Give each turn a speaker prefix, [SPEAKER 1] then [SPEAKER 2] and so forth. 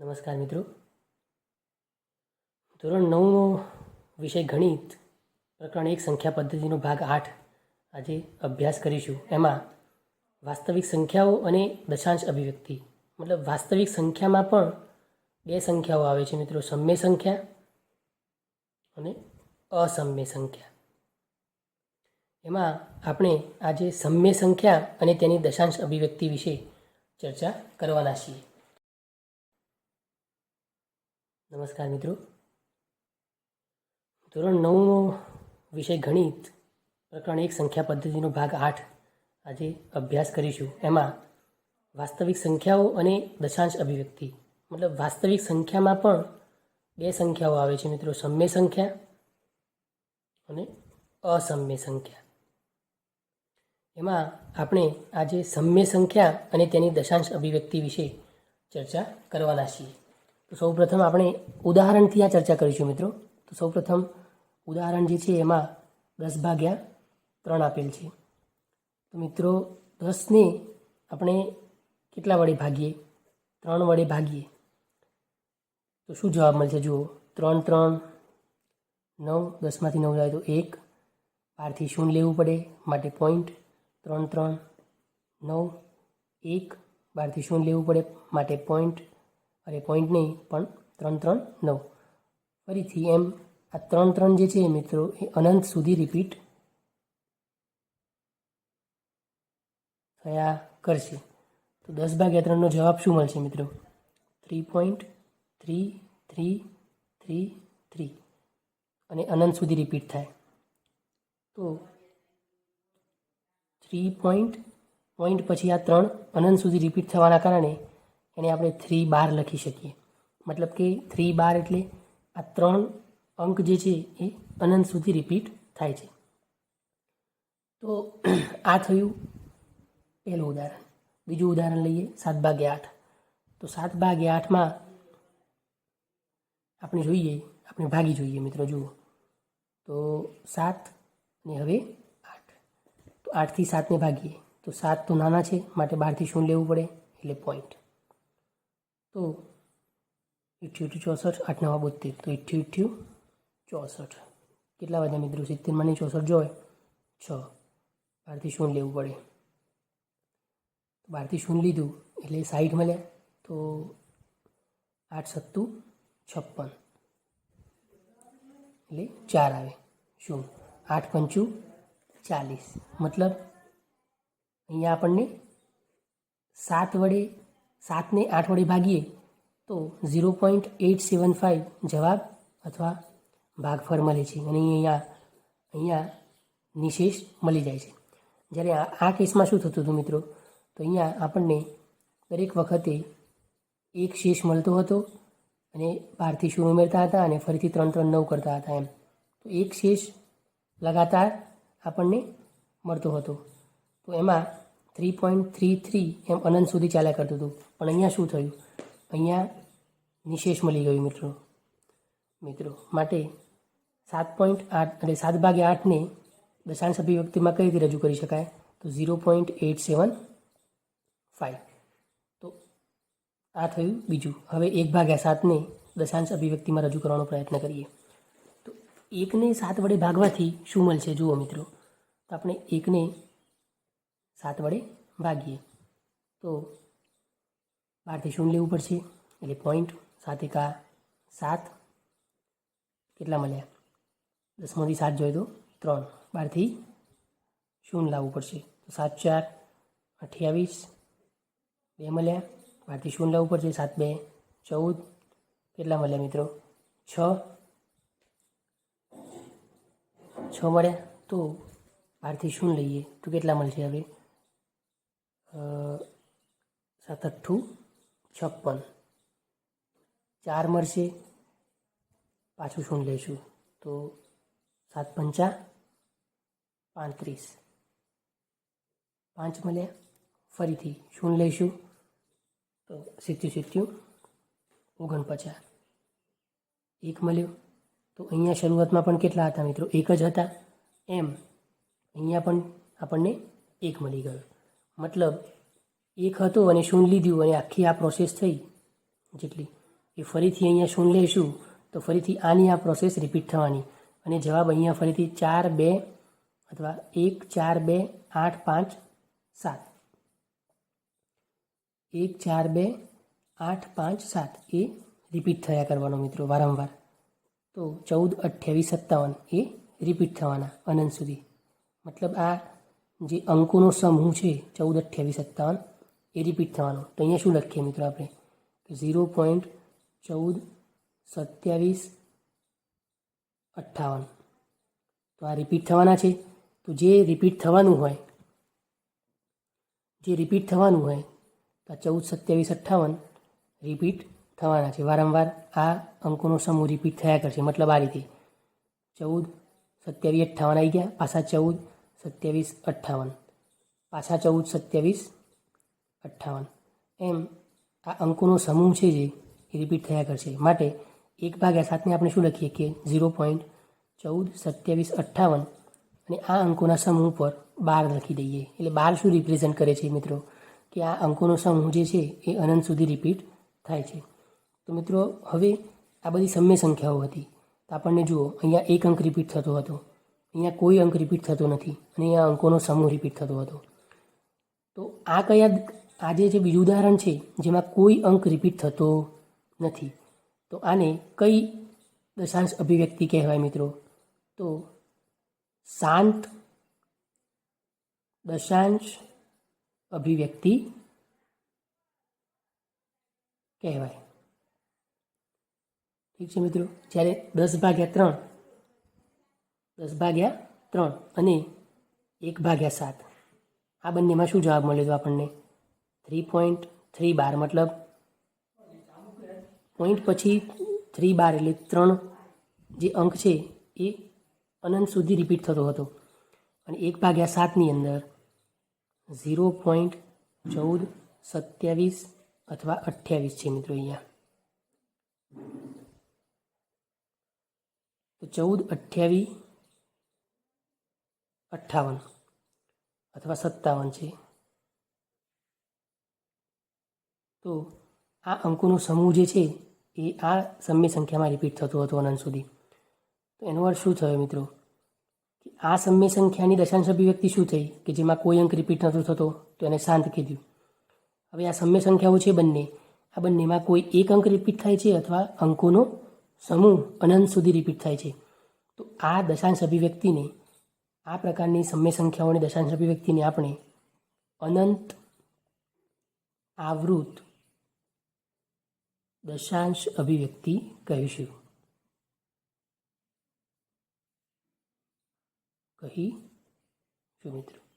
[SPEAKER 1] નમસ્કાર મિત્રો. ધોરણ નવનો વિષય ગણિત પ્રકરણ એક સંખ્યા પદ્ધતિનો ભાગ આઠ આજે અભ્યાસ કરીશું. એમાં વાસ્તવિક સંખ્યાઓ અને દશાંશ અભિવ્યક્તિ. મતલબ વાસ્તવિક સંખ્યામાં પણ બે સંખ્યાઓ આવે છે મિત્રો. સમ્ય સંખ્યા અને અસમ્ય સંખ્યા. એમાં આપણે આજે સમ્ય સંખ્યા અને તેની દશાંશ અભિવ્યક્તિ વિશે ચર્ચા કરવાના છીએ. નમસ્કાર મિત્રો. ધોરણ નવનો વિષય ગણિત પ્રકરણ એક સંખ્યા પદ્ધતિનો ભાગ આઠ આજે અભ્યાસ કરીશું. એમાં વાસ્તવિક સંખ્યાઓ અને દશાંશ અભિવ્યક્તિ. મતલબ વાસ્તવિક સંખ્યામાં પણ બે સંખ્યાઓ આવે છે મિત્રો. સમ્ય સંખ્યા અને અસમ્ય સંખ્યા. એમાં આપણે આજે સમ્ય સંખ્યા અને તેની દશાંશ અભિવ્યક્તિ વિશે ચર્ચા કરવાના છીએ. તો સૌપ્રથમ આપણે ઉદાહરણથી આ ચર્ચા કરીશું મિત્રો. તો સૌપ્રથમ ઉદાહરણ જે છે એમાં દસ ભાગ્યા ત્રણ આપેલ છે. તો મિત્રો, દસને આપણે કેટલા વડે ભાગીએ? ત્રણ વડે ભાગીએ. તો શું જવાબ મળશે? જુઓ, ત્રણ ત્રણ, નવ, દસમાંથી નવ જાય તો એક. બારથી શૂન્ય લેવું પડે, માટે પોઈન્ટ ત્રણ ત્રણ, નવ, એક. બારથી શૂન્ય લેવું પડે, માટે પોઈન્ટ અરે પોઈન્ટ નહીં, પણ ત્રણ ત્રણ નવ. ફરીથી એમ, આ ત્રણ ત્રણ જે છે મિત્રો, એ અનંત સુધી રિપીટ થયા કરશે. તો દસ ભાગ્યા ત્રણનો જવાબ શું મળશે મિત્રો? Three point three three three three અને અનંત સુધી રિપીટ થાય. તો થ્રી પોઈન્ટ પોઈન્ટ પછી આ ત્રણ અનંત સુધી રિપીટ થવાના કારણે એને આપણે થ્રી બાર લખી શકીએ. મતલબ કે થ્રી બાર એટલે આ ત્રણ અંક જે છે એ અનંત સુધી રિપીટ થાય છે. તો આ થયું પહેલું ઉદાહરણ. બીજું ઉદાહરણ લઈએ સાત ભાગે આઠ. તો સાત ભાગે આઠમાં આપણે જોઈએ, આપણે ભાગી જોઈએ મિત્રો, જુઓ. તો સાત ને હવે આઠ. તો આઠથી સાતને ભાગીએ. તો સાત તો નાના છે, માટે બારથી શૂન્ય લેવું પડે, એટલે પોઈન્ટ તો ઇઠ્યું ચોસઠ આઠ નવા બોતેર તો ઇઠ્યું ઇઠ્યું ચોસઠ. કેટલા બધા મિત્રો? સિત્તેરમાંની ચોસઠ જોય છ. બારથી શૂન્ય લેવું પડે. બારથી શૂન્ય લીધું એટલે સાઠ મળ્યા તો આઠ સત્તુ છપ્પન. એટલે ચાર આવે. શું? આઠ પંચું ચાલીસ. મતલબ અહીંયા આપણને સાત વડે સાતને આઠ વડે ભાગીએ તો zero point eight seven five જવાબ અથવા ભાગફળ મળે છે અને અહીંયા અહીંયા નિશેષ મળી જાય છે. જ્યારે આ કેસમાં શું થતું હતું મિત્રો? તો અહીંયા આપણને દરેક વખતે એક શેષ મળતો હતો અને બારથી શું ઉમેરતા હતા અને ફરીથી ત્રણ ત્રણ નવ કરતા હતા એમ. તો એક શેષ લગાતાર આપણને મળતો હતો. તો એમાં થ્રી પોઈન્ટ થ્રી થ્રી એમ અનંત સુધી ચાલ્યા કરતું હતું. પણ અહીંયા શું થયું? અહીંયા નિશેષ મળી ગયું મિત્રો. મિત્રો, માટે સાત પોઈન્ટ આઠ અને સાત ભાગ્યા આઠને દશાંશ અભિવ્યક્તિમાં કઈ રીતે રજૂ કરી શકાય? તો zero point eight seven five તો આ થયું બીજું. હવે એક ભાગ્યા સાતને દશાંશ અભિવ્યક્તિમાં રજૂ કરવાનો પ્રયત્ન કરીએ. તો એકને સાત વડે ભાગવાથી શું મળશે? જુઓ મિત્રો. તો આપણે એકને સાત વડે ભાગીએ. તો બારથી શૂન્ય લેવું પડશે. એટલે પોઈન્ટ સાત એકા સાત કેટલા મળ્યા? દસમાંથી સાત જોઈએ તો ત્રણ. બારથી શૂન્ય લાવવું પડશે. તો સાત ચાર અઠ્યાવીસ બે મળ્યા. બારથી શૂન્ય લાવવું પડશે. સાત બે ચૌદ કેટલા મળ્યા મિત્રો? છ. છ મળ્યા. તો બારથી શૂન્ય લઈએ. તો કેટલા મળશે હવે? સાત અઠ્ઠું છપ્પન. ચાર મળશે પાછું શૂન્ય લઈશું? તો સાત પંચા પાંત્રીસ. પાંચ મળ્યા ફરીથી શૂન્ય લઈશું? તો સિત્યું સિત્યું ઓગણપચાસ. એક મળ્યો. તો અહીંયા શરૂઆતમાં પણ કેટલા હતા મિત્રો? એક જ હતા. એમ. અહીંયા પણ આપણને એક મળી ગયો. મતલબ એક હતું અને શૂન લીધું અને આખી આ પ્રોસેસ થઈ. જેટલી એ ફરીથી અહીંયા શૂન લઈશું, તો ફરીથી આની આ પ્રોસેસ રિપીટ થવાની. અને જવાબ અહીંયા ફરીથી ચાર, બે અથવા એક, ચાર, બે, આઠ, પાંચ, સાત. એક, ચાર, બે, આઠ, પાંચ, સાત એ રિપીટ થયા કરવાનો મિત્રો વારંવાર. તો ચૌદ, અઠ્યાવીસ, સત્તાવન એ રિપીટ થવાના અનંત સુધી. મતલબ આ જે અંકોનો સમૂહ છે ચૌદ અઠ્યાવીસ સત્તાવન એ રિપીટ થવાનો તો અહીંયા શું લખીએ મિત્રો આપણે કે ઝીરો પોઈન્ટ ચૌદ સત્યાવીસ અઠ્ઠાવન તો આ રિપીટ થવાના છે તો જે રિપીટ થવાનું હોય જે રિપીટ થવાનું હોય તો આ ચૌદ સત્યાવીસ અઠ્ઠાવન રિપીટ થવાના છે વારંવાર આ અંકોનો સમૂહ રિપીટ થયા કરશે મતલબ આ રીતે ચૌદ સત્યાવીસ અઠ્ઠાવન આવી ગયા પાછા ચૌદ સત્યાવીસ, અઠ્ઠાવન. પાછા ચૌદ, સત્યાવીસ, અઠ્ઠાવન. એમ આ અંકોનો સમૂહ છે જે એ રિપીટ થયા કરશે. માટે એક ભાગ્યા સાતને આપણે શું લખીએ કે ઝીરો પોઈન્ટ ચૌદ, સત્યાવીસ, અઠ્ઠાવન. અને આ અંકોના સમૂહ પર બાર લખી દઈએ. એટલે બાર શું રિપ્રેઝેન્ટ કરે છે મિત્રો? કે આ અંકોનો સમૂહ જે છે એ અનંત સુધી રિપીટ થાય છે. તો મિત્રો, હવે આ બધી સમય સંખ્યાઓ હતી. તો આપણને જુઓ, અહીંયા એક અંક રિપીટ થતો હતો. અહીંયા કોઈ અંક રિપીટ થતો નથી. અને અહીંયા અંકોનો સમૂહ રિપીટ થતો હતો. તો આ કયા આજે જે બીજું ઉદાહરણ છે, જેમાં કોઈ અંક રિપીટ થતો નથી. તો આને કઈ દશાંશ અભિવ્યક્તિ કહેવાય મિત્રો? તો શાંત દશાંશ અભિવ્યક્તિ કહેવાય. ઠીક છે મિત્રો? જ્યારે દસ ભાગ્યા ત્રણ દસ ભાગ્યા ત્રણ અને એક ભાગ્યા સાત. આ બંનેમાં શું જવાબ મળ્યો હતો આપણને? થ્રી પોઈન્ટ થ્રી બાર મતલબ પોઈન્ટ પછી થ્રી બાર એટલે ત્રણ જે અંક છે એ અનંત સુધી રિપીટ થતો હતો. અને એક ભાગ્યા સાતની અંદર ઝીરો પોઈન્ટ ચૌદ સત્યાવીસ અથવા અઠ્યાવીસ છે મિત્રો અહીંયા. તો ચૌદ, અઠ્યાવીસ અઠ્ઠાવન અથવા સત્તાવન છે. તો આ અંકોનો સમૂહ જે છે, એ આ સમ્ય સંખ્યામાં રિપીટ થતો હતો અનંત સુધી. તો એનો અર્થ શું થયો મિત્રો? કે આ સમ્ય સંખ્યાની દશાંશ અભિવ્યક્તિ શું થઈ? કે જેમાં કોઈ અંક રિપીટ નહોતો થતો, તો એને શાંત કીધું હવે આ સમ્ય સંખ્યાઓ છે બંને. આ બંનેમાં કોઈ એક અંક રિપીટ થાય છે અથવા અંકોનો સમૂહ અનંત સુધી રિપીટ થાય છે. તો આ દશાંશ અભિવ્યક્તિને આ પ્રકારની સમય સંખ્યાઓની દશાંશ અભિવ્યક્તિને આપણે અનંત આવૃત દશાંશ અભિવ્યક્તિ કહીશું. કહીશું મિત્રો?